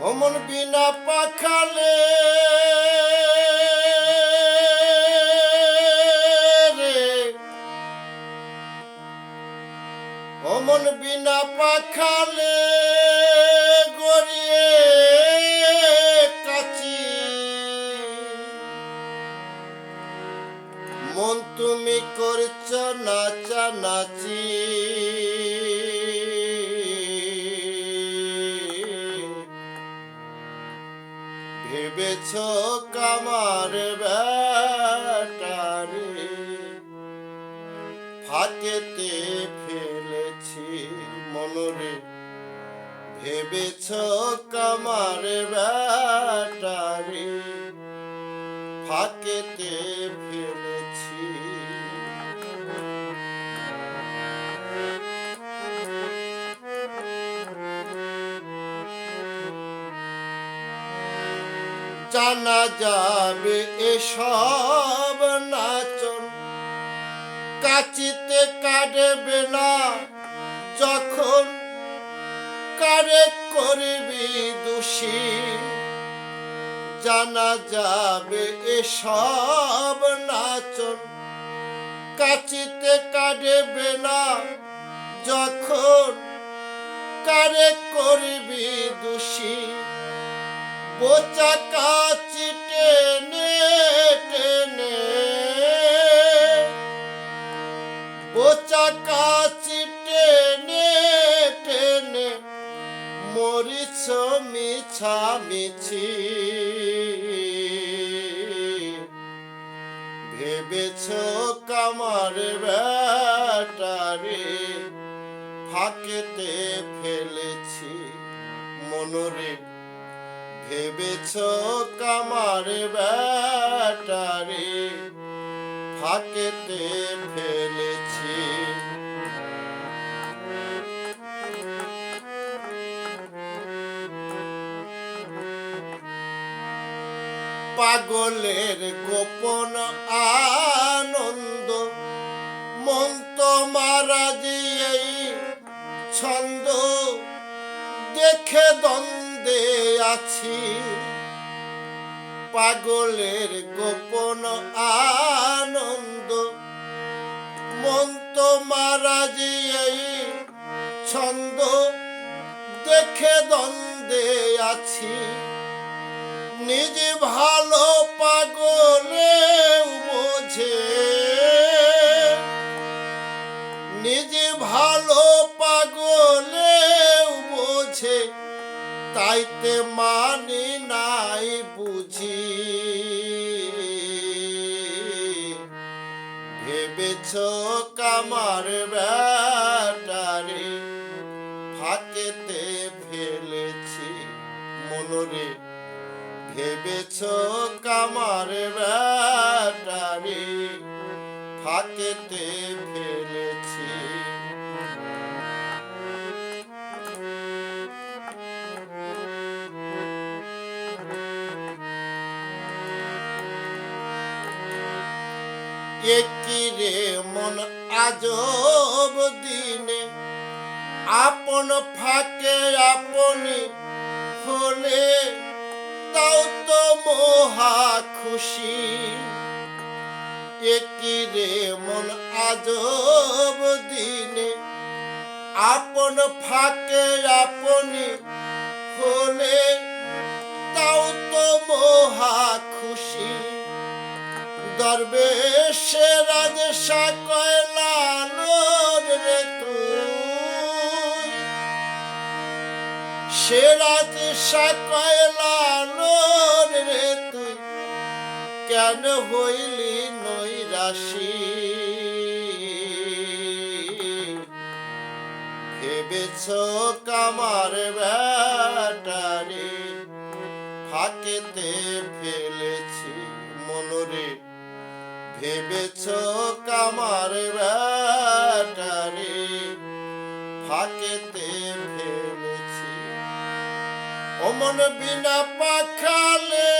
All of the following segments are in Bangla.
অমন বিনা পাখালে অমন বিনা পাখালে গড়িয়ে কাছি মন তুমি করছ নাচা নাচি ভেবেছ কামার ব্যাটারে। ফাঁকেতে ফেলেছি মনরে। ভেবেছ কামার ব্যাটারে। ফাঁকেতে জানা যাবে এসব নাচন। কাচিতে কাটবে না যখন কারে করবি দোষী। জানা যাবে এসব নাচন। কাচিতে কাটবে না যখন কারে করবি দোষী। বোচা কাচি টেনে টেনে। বোচা কাচি টেনে টেনে। মরিছ মিছা মিছি। ভেবেছ কামার ব্যাটারে ফাঁকেতে ফেলেছি মনরে ভেবেছ কামার ব্যাটারে ফাঁকেতে ফেলেছি। পাগলের গোপন আনন্দ, মন তো মারা এই ছন্দ দেখে দ্বন্দ্বে আছি। পাগলের গোপন আনন্দ। মন তো মারা এই ছন্দ। দেখে দ্বন্দ্বে আছি। নিজ ভালো তাইতে মানি নাই বুঝি। ভেবেছ কামার ব্যাটারে ফাঁকেতে ফেলেছি মনরে। ভেবেছ কামার ব্যাটারে ফাঁকেতে ফেলেছি একই রে মন আজব দিনে। আপন ফাঁকে আপনি হলে তাও তো মহা খুশি। একই রে মন আজব দিনে। আপন ফাঁকে আপনি হলে তাও তো মহা খুশি। দরবেশে রাজ কয়লানোর রে তুই। সে রাজ কয়লানোর রে তুই। কেন হইলি নৈরাশি? ভেবেছ কামার ব্যাটারে ফাঁকেতে ফেলেছি? ভেবেছ কামার ব্যাটারে? ফাঁকেতে ফেলেছি। অমন বিনা পাখালে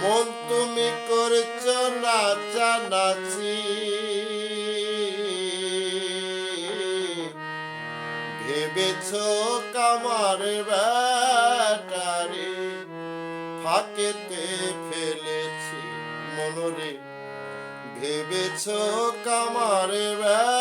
মন তুমি করছ নাচানাচি ভেবেছ কামার ব্যাটারি ফাঁকেতে ফেলেছি মনরে। ভেবেছ কামার ব্যাটারি